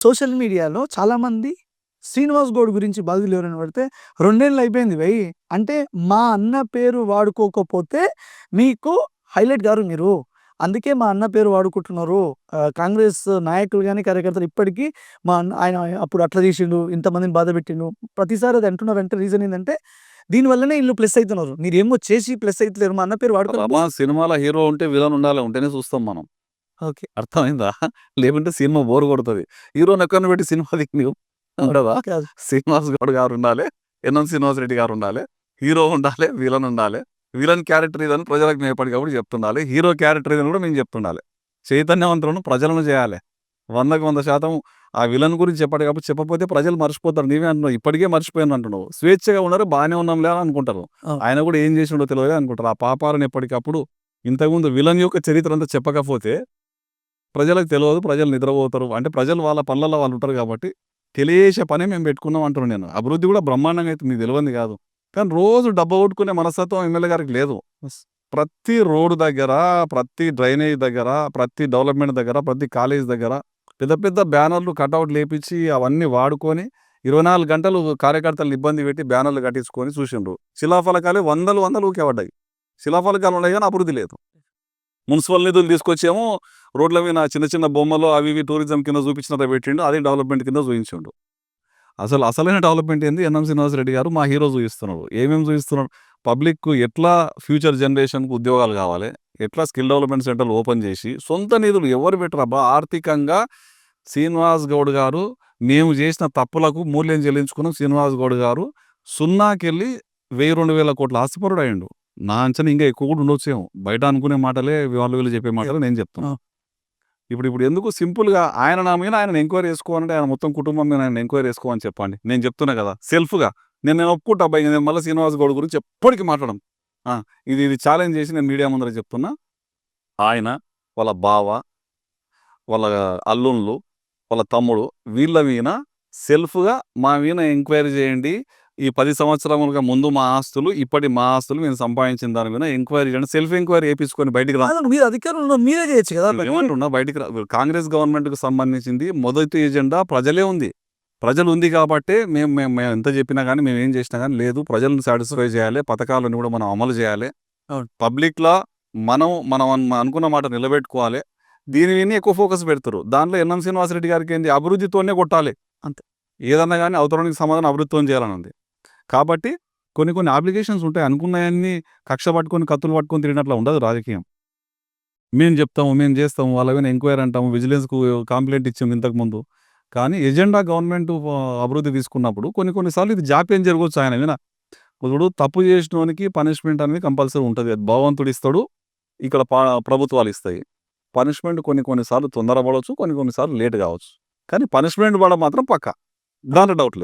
Social మీడియాలో చాలామంది శ్రీనివాస్ గౌడ్ గురించి బాధలు ఎవరైనా పడితే రెండేళ్ళు అయిపోయింది వెయ్యి అంటే మా అన్న పేరు వాడుకోకపోతే మీకు హైలైట్ గారు మీరు. అందుకే మా అన్న పేరు వాడుకుంటున్నారు. కాంగ్రెస్ నాయకులు కానీ కార్యకర్తలు ఇప్పటికీ మా ఆయన అప్పుడు అట్లా చేసిండు ఇంతమందిని బాధ పెట్టిండు. ప్రతిసారి అది అంటున్నారు అంటే రీజన్ ఏంటంటే దీనివల్లనే వీళ్ళు ప్లస్ అవుతున్నారు. మీరు ఏమో చేసి ప్లస్ అవుతలేరు. మా అన్న పేరు వాడుకో సినిమాలో హీరో ఉంటే విలన్ ఉండాలి ఉంటేనే చూస్తాం మనం. ఓకే. అర్థమైందా? లేకుంటే సినిమా బోర్ కొడుతుంది. హీరోని ఎక్కడ పెట్టి సినిమా దిగి ఉండదా కాదు శ్రీనివాస్ గౌడ్ గారు ఉండాలి ఎన్ఎం శ్రీనివాస్ రెడ్డి గారు ఉండాలి హీరో ఉండాలి విలన్ ఉండాలి. విలన్ క్యారెక్టర్ ఇదని ప్రజలకు మేము ఎప్పటికప్పుడు చెప్తుండాలి. హీరో క్యారెక్టర్ ఇదని కూడా మేము చెప్తుండాలి. చైతన్యవంతులను ప్రజలను చేయాలి. వందకు వంద శాతం ఆ విలన్ గురించి ఎప్పటికప్పుడు చెప్పకపోతే ప్రజలు మర్చిపోతారు. నీవే అంటున్నావు. ఇప్పటికే మర్చిపోయాను అంటున్నావు. స్వేచ్ఛగా ఉన్నారు బాగానే ఉన్నాంలే అని అనుకుంటారు. అవును. ఆయన కూడా ఏం చేసిండో తెలియదు అనుకుంటారు. ఆ పాపాలను ఎప్పటికప్పుడు ఇంతకుముందు విలన్ యొక్క చరిత్ర అంతా చెప్పకపోతే ప్రజలకు తెలియదు ప్రజలు నిద్రపోతారు. అంటే ప్రజలు వాళ్ళ పనులలో వాళ్ళు ఉంటారు కాబట్టి తెలియజేసే పనే మేము పెట్టుకున్నాం అంటున్నాను నేను అభివృద్ధి కూడా బ్రహ్మాండంగా అయితే మీకు తెలియంది కాదు. కానీ రోజు డబ్బా కొట్టుకునే మనస్తత్వం ఎమ్మెల్యే గారికి లేదు. ప్రతి రోడ్డు దగ్గర ప్రతి డ్రైనేజ్ దగ్గర ప్రతి డెవలప్మెంట్ దగ్గర ప్రతి కాలేజ్ దగ్గర పెద్ద పెద్ద బ్యానర్లు కటౌట్ లేపించి అవన్నీ వాడుకొని ఇరవై నాలుగు గంటలు కార్యకర్తలు ఇబ్బంది పెట్టి బ్యానర్లు కట్టించుకొని చూసిండ్రు. శిలాఫలకాలు వందలు వందలు ఊకే పడ్డాయి. శిలాఫలకాలు ఉన్నాయి కానీ అభివృద్ధి లేదు. మున్సిపల్ నిధులు తీసుకొచ్చేమో రోడ్ల మీద చిన్న చిన్న బొమ్మలు అవి ఇవి టూరిజం కింద చూపించినట్టు పెట్టిండు. అది డెవలప్మెంట్ కింద చూపించిండు అసలు అసలైన డెవలప్మెంట్ ఏంది? ఎన్ఎం శ్రీనివాస్ రెడ్డి గారు మా హీరో చూపిస్తున్నాడు ఏమేమి చూపిస్తున్నాడు పబ్లిక్ ఎట్లా ఫ్యూచర్ జనరేషన్కు ఉద్యోగాలు కావాలి? ఎట్లా స్కిల్ డెవలప్మెంట్ సెంటర్లు ఓపెన్ చేసి సొంత నిధులు ఎవరు పెట్టరబ్బా ఆర్థికంగా శ్రీనివాస్ గౌడ్ గారు మేము చేసిన తప్పులకు మూల్యం చెల్లించుకున్న శ్రీనివాస్ గౌడ్ గారు సున్నాకెళ్ళి వెయ్యి రెండు వేల కోట్ల ఆస్తిపరుడు అయ్యిండు నా అంచనా ఇంకా ఎక్కువ కూడా ఉండొచ్చేమో బయట అనుకునే మాటలే వాళ్ళు వీళ్ళు చెప్పే మాటలు నేను చెప్తున్నా. ఆ. ఇప్పుడు ఇప్పుడు ఎందుకు సింపుల్గా ఆయన నా మీద ఆయన ఎంక్వైరీ చేసుకోవాలంటే ఆయన మొత్తం కుటుంబం మీద ఆయన ఎంక్వైరీ చేసుకోమని చెప్పండి. నేను చెప్తున్నా కదా సెల్ఫ్గా. నేను నేను ఒప్పుకుంటా అబ్బాయి. నేను మళ్ళీ శ్రీనివాస్ గౌడ్ గురించి ఎప్పటికీ మాట్లాడడం ఇది ఇది ఛాలెంజ్ చేసి నేను మీడియా ముందర చెప్తున్నా. ఆయన వాళ్ళ బావ వాళ్ళ అల్లుళ్ళు వాళ్ళ తమ్ముడు వీళ్ళ మీద సెల్ఫ్గా మా మీద ఎంక్వైరీ చేయండి. ఈ పది సంవత్సరాలుగా ముందు మా ఆస్తులు ఇప్పటి మా ఆస్తులు మేము సంపాదించిన దాని మీద ఎంక్వైరీ చేయండి సెల్ఫ్ ఎంక్వైరీ వేయించుకొని బయటికి రా. కాదు, మీరు అధికారంలో మీరే చేయొచ్చు కదా ఏమంటున్నా? బయటికి రా. కాంగ్రెస్ గవర్నమెంట్కి సంబంధించింది మొదటి ఎజెండా ప్రజలే ఉంది. ప్రజలు ఉంది కాబట్టే మేము మేము మేము ఎంత చెప్పినా కానీ మేము ఏం చేసినా కానీ లేదు. ప్రజలను సాటిస్ఫై చేయాలి. పథకాలను కూడా మనం అమలు చేయాలి. పబ్లిక్లో మనం మనం అన్- అనుకున్న మాట నిలబెట్టుకోవాలి. దీని మీద ఎక్కువ ఫోకస్ పెడతారు. దాంట్లో ఎన్ఎం శ్రీనివాసరెడ్డి గారికి ఏంది? అభివృద్ధితోనే కొట్టాలి. అంతే. ఏదన్నా కానీ అవతరానికి సమాధానం అభివృద్ధితో చేయాలని ఉంది కాబట్టి కొన్ని కొన్ని అప్లికేషన్స్ ఉంటాయి. అనుకున్నాయన్నీ కక్ష పట్టుకొని కత్తులు పట్టుకొని తిరిగినట్లు ఉండదు రాజకీయం. మేము చెప్తాము మేము చేస్తాము వాళ్ళ ఎంక్వైరీ అంటాము విజిలెన్స్కు కంప్లైంట్ ఇచ్చాము ఇంతకుముందు కానీ ఎజెండా గవర్నమెంట్ అభివృద్ధి తీసుకున్నప్పుడు కొన్ని కొన్నిసార్లు ఇది జాప్యం జరగవచ్చు ఆయన వినా ఇప్పుడు తప్పు చేసినోనికి పనిష్మెంట్ అనేది కంపల్సరీ ఉంటుంది. అది భగవంతుడు ఇస్తాడు ఇక్కడ పా- ప్రభుత్వాలు ఇస్తాయి. పనిష్మెంట్ కొన్ని కొన్నిసార్లు తొందర పడవచ్చు కొన్ని కొన్నిసార్లు లేట్ కావచ్చు. కానీ పనిష్మెంట్ పడ మాత్రం పక్క. దాంట్లో డౌట్ లేదు.